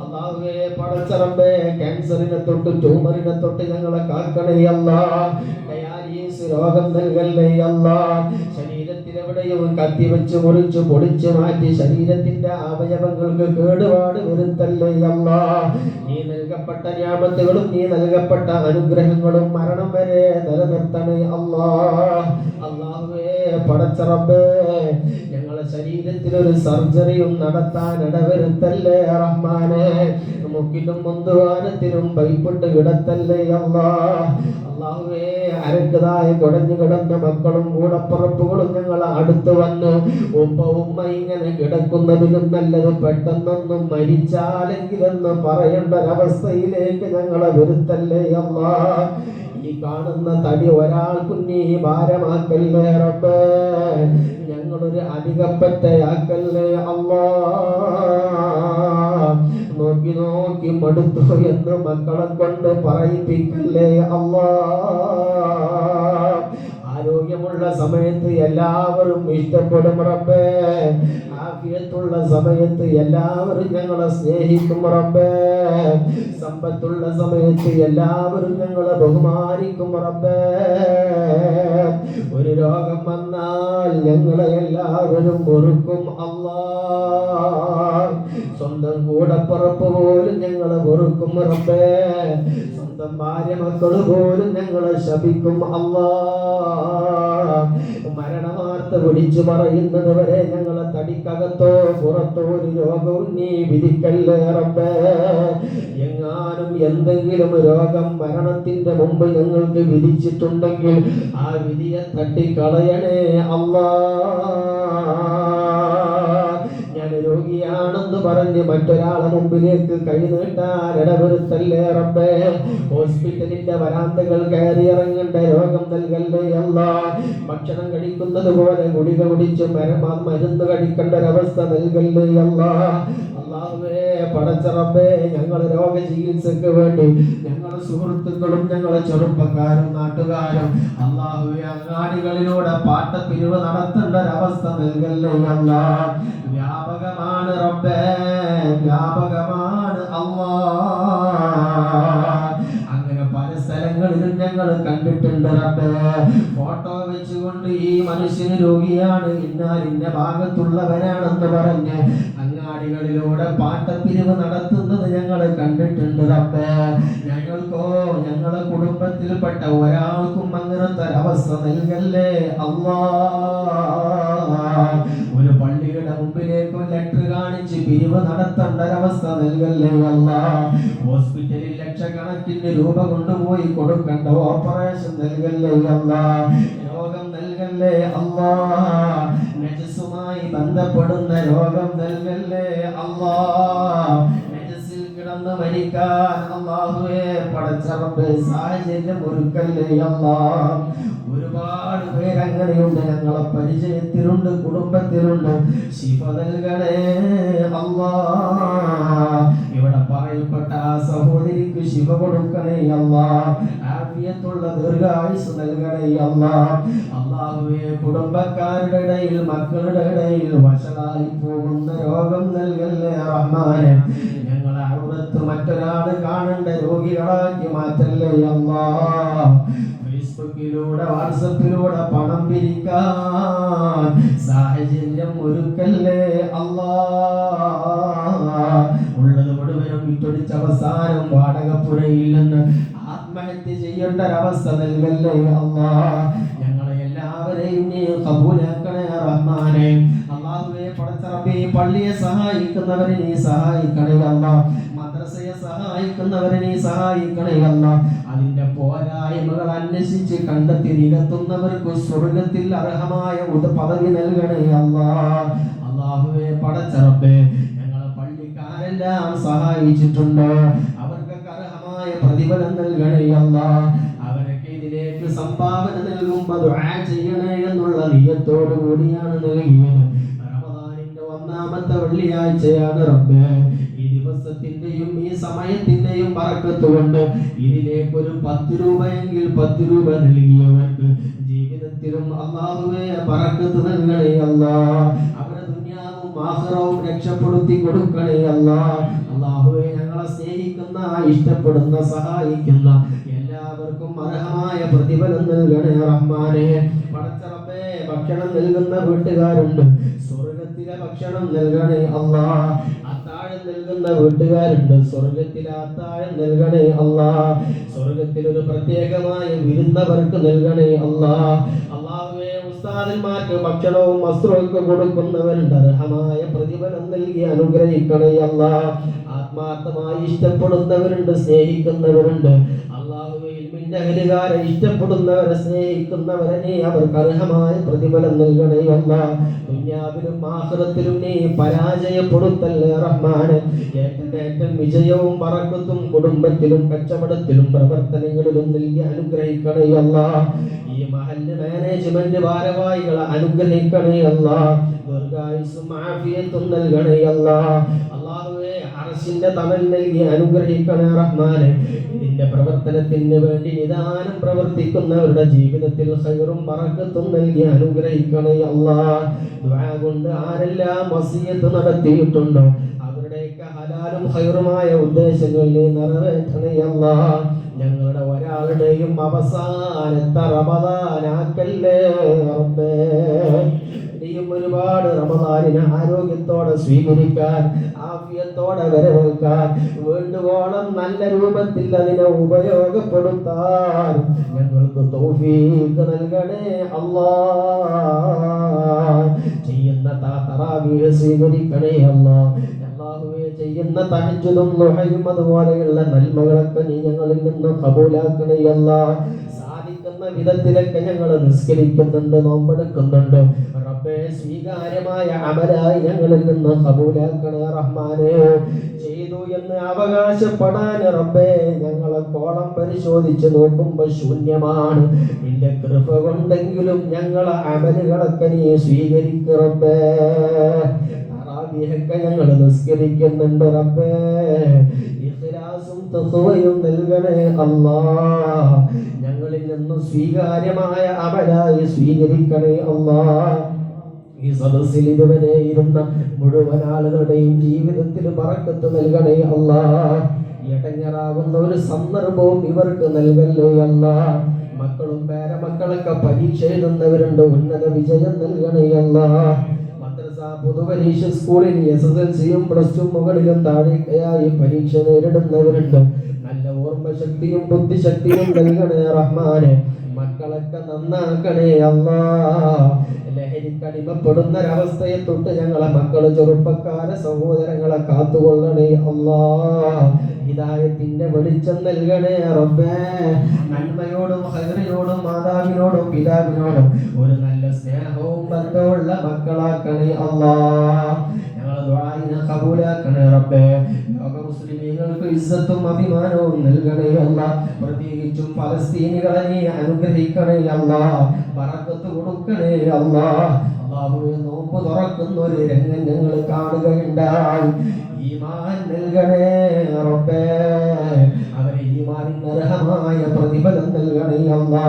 അള്ളാഹുവേ പടച്ചറമ്പേ ക്യാൻസറിനെ തൊട്ട് ട്യൂമറിനെ തൊട്ട് ഞങ്ങളെ കാക്കണേ അല്ല. ഡയാലിസിസ് രോഗം നൽകല്ലേ അല്ല. ശരീരത്തിലെവിടെയും കത്തി വെച്ച് മുറിച്ച് പൊടിച്ച് മാറ്റി ശരീരത്തിന്റെ അവയവങ്ങൾക്ക് കേടുപാട് വരുത്തല്ലേ അല്ല. നീ നൽകപ്പെട്ട ഞാമത്തുകളും നീ നൽകപ്പെട്ട അനുഗ്രഹങ്ങളും മരണം വരെ നിലനിർത്തണേ അല്ലാ. അള്ളാഹുവേ പടച്ചറമ്പേ ശരീരത്തിൽ ഒരു സർജറിയും നടത്താൻ ഇടവരുത്തല്ലേ റഹ്മാനെ? മുക്കിലും മുന്തുവാനത്തിനും പൈപ്പിട്ട് കിടത്തല്ലേ അള്ളാ? അള്ളാഹുവേ അരക്കതായ കുടഞ്ഞു കിടന്ന മക്കളും കൂടപ്പുറപ്പുകളും ഞങ്ങൾ അടുത്ത് വന്നു. ഉപ്പ ഉമ്മ ഇങ്ങനെ കിടക്കുന്നതിലും നല്ലത് പെട്ടെന്നൊന്നും മരിച്ചാലെങ്കിലെന്ന് പറയേണ്ട ഒരവസ്ഥയിലേക്ക് ഞങ്ങളെ വരുത്തല്ലേ അല്ലാ ഈ കാണുന്ന തടി ഒരാൾക്കും നീ ഭാരമാക്കല്ലേ റബ്ബേ. ഞങ്ങളൊരു അധികപ്പറ്റയാക്കല്ലേ അമ്മ നോക്കി നോക്കി മടുത്തു എന്ന് മക്കളെ കൊണ്ട് പറയിപ്പിക്കല്ലേ അമ്മ ആരോഗ്യമുള്ള സമയത്ത് എല്ലാവരും ഇഷ്ടപ്പെടും റബ്ബേ. ആഫിയത്തുള്ള സമയത്ത് എല്ലാവരും ഞങ്ങളെ സ്നേഹിക്കും റബ്ബേ. സമ്പത്തുള്ള സമയത്ത് എല്ലാവരും ഞങ്ങളെ ബഹുമാനിക്കും റബ്ബേ. ഒരു രോഗം വന്നാൽ ഞങ്ങളെ എല്ലാവരും വെറുക്കും അല്ലാ. സ്വന്തം കൂടപ്പുറപ്പ് പോലും ഞങ്ങളെ വെറുക്കും റബ്ബേ. സ്വന്തം ഭാര്യ മക്കൾ പോലും ഞങ്ങളെ ശപിക്കും അല്ലാ. വിളിച്ചു പറയുന്നത് വരെ ഞങ്ങളെ തടിക്കകത്തോ പുറത്തോ ഒരു രോഗവും നീ വിധിക്കല്ലേ റബ്ബേ. എങ്ങാനും എന്തെങ്കിലും രോഗം മരണത്തിന്റെ മുമ്പ് ഞങ്ങൾക്ക് വിധിച്ചിട്ടുണ്ടെങ്കിൽ ആ വിധിയെ തട്ടിക്കളയണേ അല്ലാ. പറഞ്ഞ് മറ്റൊരാളെ മുമ്പിലേക്ക് കൈ നീട്ടാൻ ഇടവരുത്തല്ലേ റബ്ബേ? ഹോസ്പിറ്റലിന്റെ വരാന്തകൾ കയറി ഇറങ്ങേണ്ട രോഗം നൽകല്ലേ അല്ല? ഭക്ഷണം കഴിക്കുന്നത് പോലെ ഗുളിക കുടിച്ച് മരമാ മരുന്ന് കഴിക്കേണ്ട ഒരവസ്ഥ നൽകല്ലേ അല്ല? പടച്ചറബേ ഞങ്ങൾ രോഗ ചികിത്സക്ക് വേണ്ടി ഞങ്ങളുടെ സുഹൃത്തുക്കളും ഞങ്ങളെ ചെറുപ്പക്കാരും നാട്ടുകാരും അള്ളാഹുവെ അങ്ങാടികളിലൂടെ പാട്ടപ്പിരിവ് നടത്തേണ്ട ഒരവസ്ഥ നൽകല്ലേ അല്ല. വ്യാപകമാണ് റബ്ബേ വ്യാപകമാണ് അള്ളാ. അങ്ങനെ പല സ്ഥലങ്ങളിലും ഞങ്ങൾ കണ്ടിട്ടുണ്ട് റബ്ബേ. ഫോട്ടോ വെച്ചുകൊണ്ട് ഈ മനുഷ്യന് രോഗിയാണ് ഇന്നാൽ ഇന്ന ഭാഗത്തുള്ളവരാണെന്ന് പറഞ്ഞ് അങ്ങാടികളിലൂടെ പാട്ടപ്പിരിവ് നടത്തുന്നത് ഞങ്ങൾ കണ്ടിട്ടുണ്ട് റബ്ബേ ഞങ്ങൾക്കോ ഞങ്ങളെ കുടുംബത്തിൽപ്പെട്ട ഒരാൾക്കും അങ്ങനത്തെ ഒരവസ്ഥ നൽകല്ലേ? അല്ലാ ഒരു പള്ളിയുടെ മുമ്പിലേക്കും ലെറ്റർ കാണിച്ച് പിരിവ് നടത്തേണ്ട ഒരവസ്ഥ നൽകല്ലേ? അല്ല ഹോസ്പിറ്റലിൽ ലക്ഷക്കണക്കിന് രൂപ കൊണ്ടുപോയി കൊടുക്കേണ്ട ഓപ്പറേഷൻ നൽകല്ലേ? അല്ല രോഗം നൽകല്ലേ അല്ലാ? നജസുമായി ബന്ധപ്പെടുന്ന രോഗം നൽകല്ലേ അമ്മ കിടന്ന് മരിക്കാൻ അള്ളാഹുവേ പടച്ചറമ്പ് സാഹചര്യം ഒരുക്കല്ലേ അമ്മ ഒരുപാട് പേരങ്ങനെയുണ്ട് ഞങ്ങളെ പരിചയത്തിലുണ്ട് കുടുംബത്തിലുണ്ട്. ശിഫ നൽകണേ അല്ലാ. ഇവിടെ പറയപ്പെട്ട ആ സഹോദരിക്ക് ശിവ കൊടുക്കണേ അല്ലാ. ആഫിയത്തുള്ള ദീർഘായുസ് നൽകണേ അല്ലാ അള്ളാഹുവെ കുടുംബക്കാരുടെ ഇടയിൽ മക്കളുടെ ഇടയിൽ വഷളായി പോകുന്ന രോഗം നൽകല്ലേ റഹ്മാനെ. ഞങ്ങളെ അവിടത്ത് മറ്റൊരാൾ കാണേണ്ട രോഗികളാക്കി മാറ്റല്ലേ അല്ലാ ഫേസ്ബുക്കിലൂടെ വാട്സപ്പിലൂടെ പണം പിരിക്കാൻ സാഹചര്യം ഒരുക്കല്ലേ അല്ലാ ഉള്ളത് മുഴുവനും വിറ്റൊടിച്ച അവസാനം വാടകപ്പുരയിൽ ആത്മഹത്യ ചെയ്യേണ്ട ഒരവസ്ഥ നൽകല്ലേ അമ്മ ഞങ്ങളെ എല്ലാവരെയും നീ കബൂലാക്കണേ റഹ്മാനെ. അള്ളാഹുവെ പടച്ചറബി പള്ളിയെ സഹായിക്കുന്നവരെ നീ സഹായിക്കണേ അല്ല. മദ്രസയെ സഹായിക്കുന്നവരെ നീ സഹായിക്കണേ അല്ല. അതിന്റെ പോരായ്മകൾ അന്വേഷിച്ച് കണ്ടെത്തി നികത്തുന്നവർക്ക് സ്വർഗത്തിൽ അർഹമായ ഉദ പദവി നൽകണേ അല്ലാ. അള്ളാഹുവെ പടച്ചറബേ ഞങ്ങളെ പള്ളിക്കാരെല്ലാം സഹായിച്ചിട്ടുണ്ട്. അർഹമായ പ്രതിഫലം നൽകണേ അല്ലാ. അവരൊക്കെ ഇതിലേക്ക് സംഭാവന നൽകുമ്പോൾ ദുആ ചെയ്യണേ എന്നുള്ള നിയത്തോടു കൂടിയാണ് നൽകിയത് റമദാനിന്റെ ഒന്നാമത്തെ വെള്ളിയാഴ്ചയാണ് റബ്ബേ. ഈ ദിവസത്തിന്റെയും ഈ സമയത്തിന്റെയും പറക്കത്ത് കൊണ്ട് ഇതിലേക്ക് ഒരു പത്ത് രൂപയെങ്കിൽ പത്ത് രൂപ നൽകിയവർക്ക് ജീവിതത്തിലും അള്ളാഹുവേ പറക്കത്ത് നൽകണേ അല്ലാ. അവരെ ദുനിയാവും ആഹ്റവും രക്ഷപ്പെടുത്തി കൊടുക്കണേ അല്ലാ. അള്ളാഹുവെ ഞങ്ങളെ സ്നേഹിക്കുന്ന ഇഷ്ടപ്പെടുന്ന ഇഷ്ടപ്പെടുന്ന സഹായിക്കുന്ന എല്ലാവർക്കും അർഹമായ പ്രതിഫലം നൽകണേ റഹ്മാനെ. പടച്ചറപ്പേ ഭക്ഷണം നൽകുന്ന വീട്ടുകാരുണ്ട്. സ്വർഗത്തിലെ ഭക്ഷണം നൽകണേ അള്ളാ. അത്താഴം നൽകുന്ന വീട്ടുകാരുണ്ട്. സ്വർഗത്തിലെ അത്താഴം നൽകണേ അള്ളാ. സ്വർഗത്തിൽ ഒരു പ്രത്യേകമായ വിരുന്നവർക്ക് നൽകണേ അള്ളാ. അള്ളാഹുവേ ഉസ്താദന്മാർക്ക് ഭക്ഷണവും വസ്ത്രവും കൊടുക്കുന്നവരുണ്ട്. അർഹമായ പ്രതിഫലം നൽകി അനുഗ്രഹിക്കണേ അല്ലാ ആത്മാർത്ഥമായി ഇഷ്ടപ്പെടുന്നവരുണ്ട് സ്നേഹിക്കുന്നവരുണ്ട്. അഹലുകാരെ ഇഷ്ടപ്പെടുന്നവരെ സ്നേഹിക്കുന്നവരെ നീ അവർക്ക് അർഹമായ പ്രതിഫലം നൽകണേ അല്ലാ. ദുന്യാവിലും ആഹൃതത്തിലും നീ പരാജയപ്പെടുത്തല്ലേ റഹ്മാന്. ഏറ്റവും വിജയവും പറക്കത്തും കുടുംബത്തിലും കച്ചവടത്തിലും പ്രവർത്തനങ്ങളിലും നൽകി അനുഗ്രഹിക്കണേ അല്ലാ. ഈ മഹല്ല് മാനേജ്മെന്റ് ഭാരവാഹികളെ അനുഗ്രഹിക്കണേ അല്ലാ. ദീർഘായുസ്സും ആഫിയത്തും നൽകണേ അല്ലാ. അള്ളാഹുവേ അറശിന്റെ തണൽ നൽകി അനുഗ്രഹിക്കണേ റഹ്മാനെ. ഇതിന്റെ പ്രവർത്തനത്തിന് വേണ്ടി നിദാനം പ്രവർത്തിക്കുന്നവരുടെ ജീവിതത്തിൽ ഹൈറും പറക്കത്തും നൽകി അനുഗ്രഹിക്കണേ അല്ലാ. ദുആ കൊണ്ട് ആരെല്ലാം വസിയത്ത് നടത്തിയിട്ടുണ്ടോ? അവരുടെയൊക്കെ ഹലാലും ഹൈറുമായ ഉദ്ദേശങ്ങളിൽ നിറവേറ്റണേ അല്ലാ. ഞങ്ങളുടെ അവസാന അവസാനത്തെ റമദാനാക്കല്ലേ റബ്ബേ. ഇനിയും ഒരുപാട് റമദാനിനെ ആരോഗ്യത്തോടെ സ്വീകരിക്കാൻ ആഫിയത്തോടെ വരവേൽക്കാൻ വേണ്ടുവോളം നല്ല രൂപത്തിൽ അതിനെ ഉപയോഗപ്പെടുത്താൻ ഞങ്ങൾക്ക് തൗഫീഖ് നൽകണേ അല്ലാ ചെയ്യുന്ന താത്തറാവിയെ സ്വീകരിക്കണേ അല്ലാ ചെയ്യുന്ന തഹജ്ജുദും ദുഹയും അതുപോലെയുള്ള നന്മകളൊക്കെ നീ ഞങ്ങളിൽ നിന്ന് ഖബൂലാക്കണേ അല്ലാ. സാധിക്കുന്ന വിധത്തിലൊക്കെ ഞങ്ങൾ നിസ്കരിക്കുന്നുണ്ട് നോമ്പെടുക്കുന്നുണ്ട്. റബ്ബേ സ്വീകാര്യമായ അമലായി ഞങ്ങളിൽ നിന്ന് കബൂലാക്കണേ റഹ്മാനെ. ചെയ്തു എന്ന് അവകാശപ്പെടാൻ റബ്ബേ ഞങ്ങളെ കോളം പരിശോധിച്ച് നോക്കുമ്പോൾ ശൂന്യമാണ്. നിന്റെ കൃപ കൊണ്ടെങ്കിലും ഞങ്ങളെ അമലുകളൊക്കെ നീ സ്വീകരിക്കും തറാവിയൊക്കെ ഞങ്ങൾ നിസ്കരിക്കുന്നുണ്ട് റബ്ബേ. ഇഖ്ലാസും നൽകണേ അല്ലാ ഞങ്ങളിൽ നിന്നും സ്വീകാര്യമായ അമലായി സ്വീകരിക്കണേ അല്ലാ ഈ സദസ്സിൽ ഇതുവരെ ഇരുന്ന മുഴുവൻ ആളുകളുടെയും ജീവിതത്തിൽ പറക്കത്ത് നൽകണേ അല്ലാ ഇടങ്ങറാകുന്ന ഒരു സന്ദർഭവും ഇവർക്ക് നൽകല്ലേ അല്ല മക്കളും പേരമക്കളൊക്കെ പരീക്ഷ എഴുതുന്നവരുണ്ട് ഉന്നത വിജയം നൽകണേ അല്ല പൊതുപരീക്ഷ സ്കൂളിൽ എസ് എസ് എൽ സിയും പ്ലസ് ടു മുകളിലും താഴെയായി പരീക്ഷ നേരിടുന്നവരുണ്ട്. നല്ല ഓർമ്മശക്തിയും ബുദ്ധിശക്തിയും നൽകണേ റഹ്മാനെ. മക്കളൊക്കെ നന്നാക്കണേ അല്ലാ ലഹരിക്കടിമപ്പെടുന്ന ഒരവസ്ഥയെ തൊട്ട് ഞങ്ങളെ മക്കൾ ചെറുപ്പക്കാരെ സഹോദരങ്ങളെ കാത്തുകൊള്ളണേ അല്ലാ ഹിദായത്തിന്റെ വെളിച്ചം നൽകണേ റബ്ബേ. നന്മയോടും ഹൈറിനോടും മാതാവിനോടും പിതാവിനോടും ഒരു നല്ല സ്നേഹവും ബന്ധമുള്ള മക്കളാക്കണേ അല്ലാ. ഞങ്ങളെ ദുആഇനെ കബൂലാക്കണേ റബ്ബേ. ലോക മുസ്ലിമീങ്ങൾക്ക് ഇസ്സത്തും അഭിമാനവും നൽകണേ അല്ല. പ്രത്യേകിച്ചും ഫലസ്തീനികളെ നീ അനുഗ്രഹിക്കണേ അല്ല. ബറക്കത്ത് കൊടുക്കണേ അല്ല. അള്ളാഹുവെ നോമ്പ് തുറക്കുന്ന ഒരു രംഗം ഞങ്ങൾ കാണുകയുണ്ടായി ഈമാൻ നൽകണേ റബ്ബേ അവരെ ഈമാനിന് അർഹമായ പ്രതിഫലം നൽകണേ അല്ലാ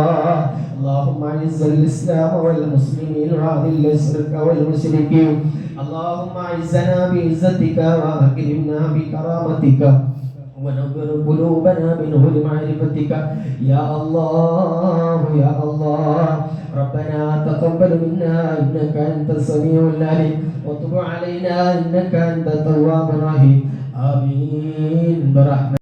اللهم اعز الاسلام والمسلمين واذل الشرك والمشركين اللهم اعزنا بعزتك واكرمنا بكرامتك ونور قلوبنا بنور معرفتك يا الله يا الله. ربنا تقبل منا إنك أنت السميع العليم. وتب علينا إنك أنت التواب الرحيم. آمين برحمتك.